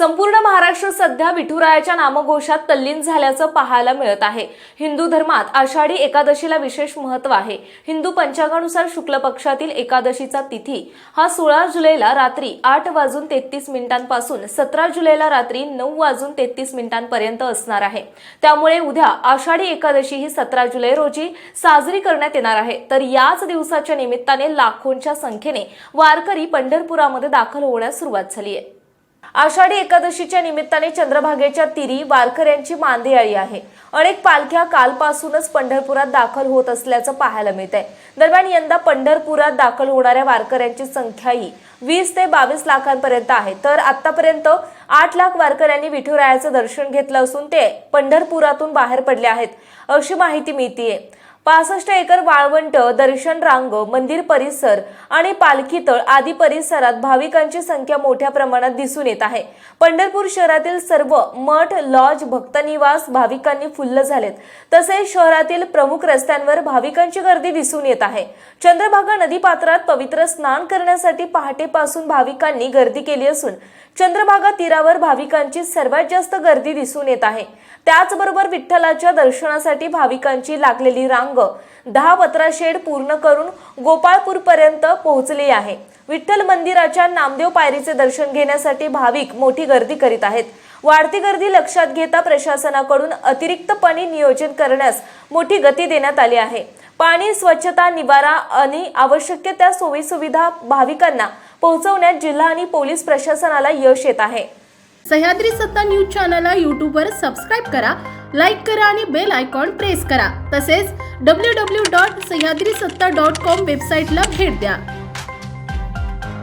संपूर्ण महाराष्ट्र सध्या विठुरायाच्या नामघोषात तल्लीन झाल्याचं पाहायला मिळत आहे. हिंदू धर्मात आषाढी एकादशीला विशेष महत्त्व आहे. हिंदू पंचांगानुसार शुक्ल पक्षातील एकादशीचा तिथी हा सोळा जुलैला रात्री आठ वाजून तेहतीस मिनिटांपासून सतरा जुलैला रात्री नऊ वाजून तेहतीस मिनिटांपर्यंत असणार आहे. त्यामुळे उद्या आषाढी एकादशी ही सतरा जुलै रोजी साजरी करण्यात येणार आहे. तर याच दिवसाच्या निमित्ताने लाखोंच्या संख्येने वारकरी पंढरपुरामध्ये दाखल होण्यास सुरुवात झाली आहे आषाढी एकादशीच्या निमित्ताने चंद्रभागेच्या तिरी वारकऱ्यांची मांदियाळी आहे. अनेक पालख्या कालपासूनच पंढरपुरात दाखल होत असल्याचं पाहायला मिळत आहे दरम्यान यंदा पंढरपुरात दाखल होणाऱ्या वारकऱ्यांची संख्याही वीस ते बावीस लाखांपर्यंत आहे. तर आतापर्यंत आठ लाख वारकऱ्यांनी विठुरायाचं दर्शन घेतलं असून ते पंढरपुरातून बाहेर पडले आहेत अशी माहिती मिळतीये. पासष्ट एकर वाळवंट दर्शन रांग मंदिर परिसर आणि पालखीतळ आदी परिसरात भाविकांची संख्या मोठ्या प्रमाणात दिसून येत आहे. पंढरपूर शहरातील सर्व मठ लॉज भक्तनिवास भाविकांनी फुल्ल झालेत. तसेच शहरातील प्रमुख रस्त्यांवर भाविकांची गर्दी दिसून येत आहे. चंद्रभागा नदीपात्रात पवित्र स्नान करण्यासाठी पहाटेपासून भाविकांनी गर्दी केली असून चंद्रभागा तीरावर भाविकांची सर्वात जास्त गर्दी दिसून येत आहे. त्याचबरोबर विठ्ठलाच्या दर्शनासाठी भाविकांची लागलेली रांग दहा पत्राशेड पूर्ण करून गोपाळपूर पर्यंत पोहोचली आहे. विठ्ठल मंदिराच्या नामदेव पायरीचे दर्शन घेण्यासाठी भाविक मोठी गर्दी करीत आहेत. वाढती गर्दी लक्षात घेता प्रशासनाकडून अतिरिक्त पाणी नियोजन करण्यास मोठी गती देण्यात आली आहे. पाणी स्वच्छता निवारा आणि आवश्यक त्या सोयी सुविधा भाविकांना पोहोचवण्यात जिल्हा आणि पोलीस प्रशासनाला यश येत आहे. सह्याद्री सत्ता न्यूज चॅनलला यूट्यूबवर सबस्क्राईब करा लाईक करा आणि बेल आयकॉन प्रेस करा. तसेच डब्ल्यू डब्ल्यू डॉट सह्याद्री सत्ता डॉट कॉम वेबसाईटला भेट द्या.